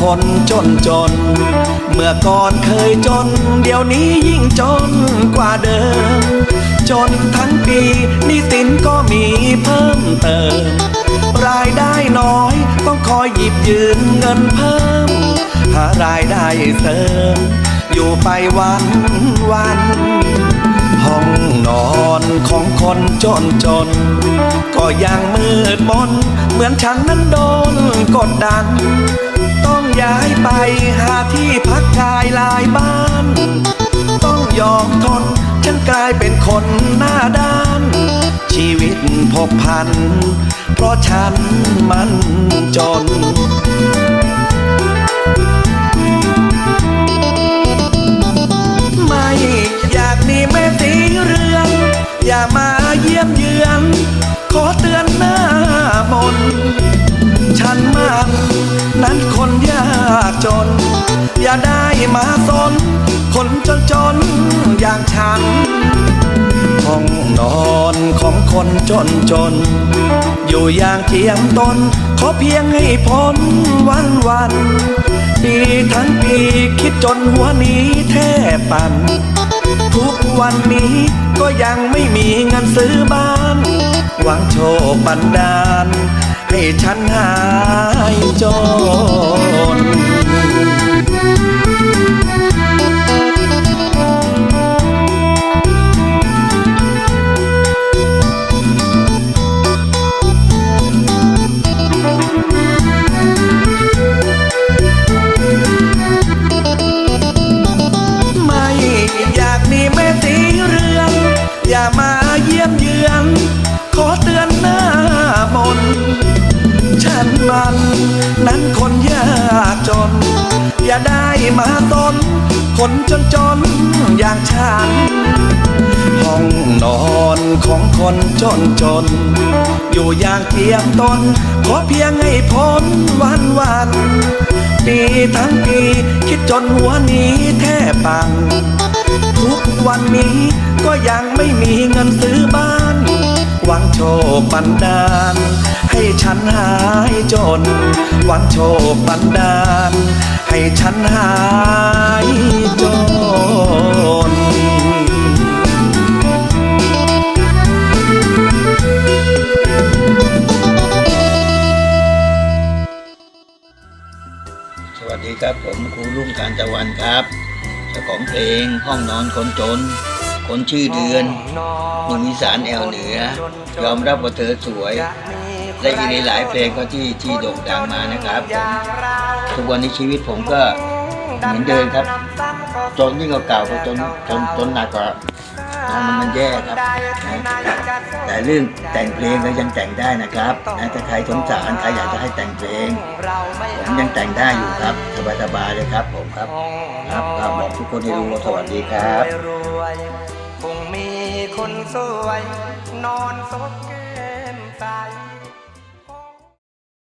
คนจนจน เมื่อก่อนเคยจน เดี๋ยวนี้ยิ่งจนกว่าเดิม จนทั้งปีนี้สินก็มีเพิ่มเติม รายได้น้อยต้องคอยหยิบยืมเงินเพิ่ม หารายได้เสริม อยู่ไปวันวันห้องนอนของคนจนจน ก็ยังมืดมน เหมือนฉันนั้นโดนกดดัน ต้องย้ายไปหาที่พักกายหลายบ้าน ต้องยอมทนฉันกลายเป็นคนหน้าด้าน ชีวิตพบพัน เพราะฉันมันจน มาสน คนจนจนอย่างฉัน ห้องนอนของคนจนจน อยู่อย่างเทียมตน ขอเพียงให้พ้นวันวันปีทั้งปีคิดจนหัวนี้แทบปั่นทุกวันนี้ก็ยังไม่มีเงินซื้อบ้าน หวังโชคบันดาล ให้ฉันหายจน มาตน คนจนจนๆอย่างฉัน ห้องนอนของคนจนจน อยู่อย่างเทียมตน ขอเพียงให้พ้นวันวันปีทั้งปีคิดจนหัวนี้แทบปัง ทุกวันนี้ก็ยังไม่มีเงินซื้อบ้าน หวังโชคบันดาล ให้ฉันหายจน หวังโชคบันดาล ให้ฉันหายจนสวัสดีครับผมครูรุ่งการตะวันครับเจ้าของเพลงห้องนอนคนจน คนชื่อเดือนหนุ่มอีสานแอวเหนือ ยอมรับว่าเธอสวย และอีกหลายเพลงก็ที่ที่โด่งดังมานะครับผมทุกวันนี้ชีวิตผมก็เหมือนเดิมครับ จนยิ่งกว่าเก่าก็จนจนจนหนักกว่ามันมันแย่ครับนะแต่เรื่องแต่งเพลงก็ยังแต่งได้นะครับนะถ้าใครสงสารใครอยากจะให้แต่งเพลง ผมยังแต่งได้อยู่ครับสบายๆเลยครับผมครับ ครับครับบอกทุกคนให้รู้ว่าสวัสดีครับ สวย นอนสบเก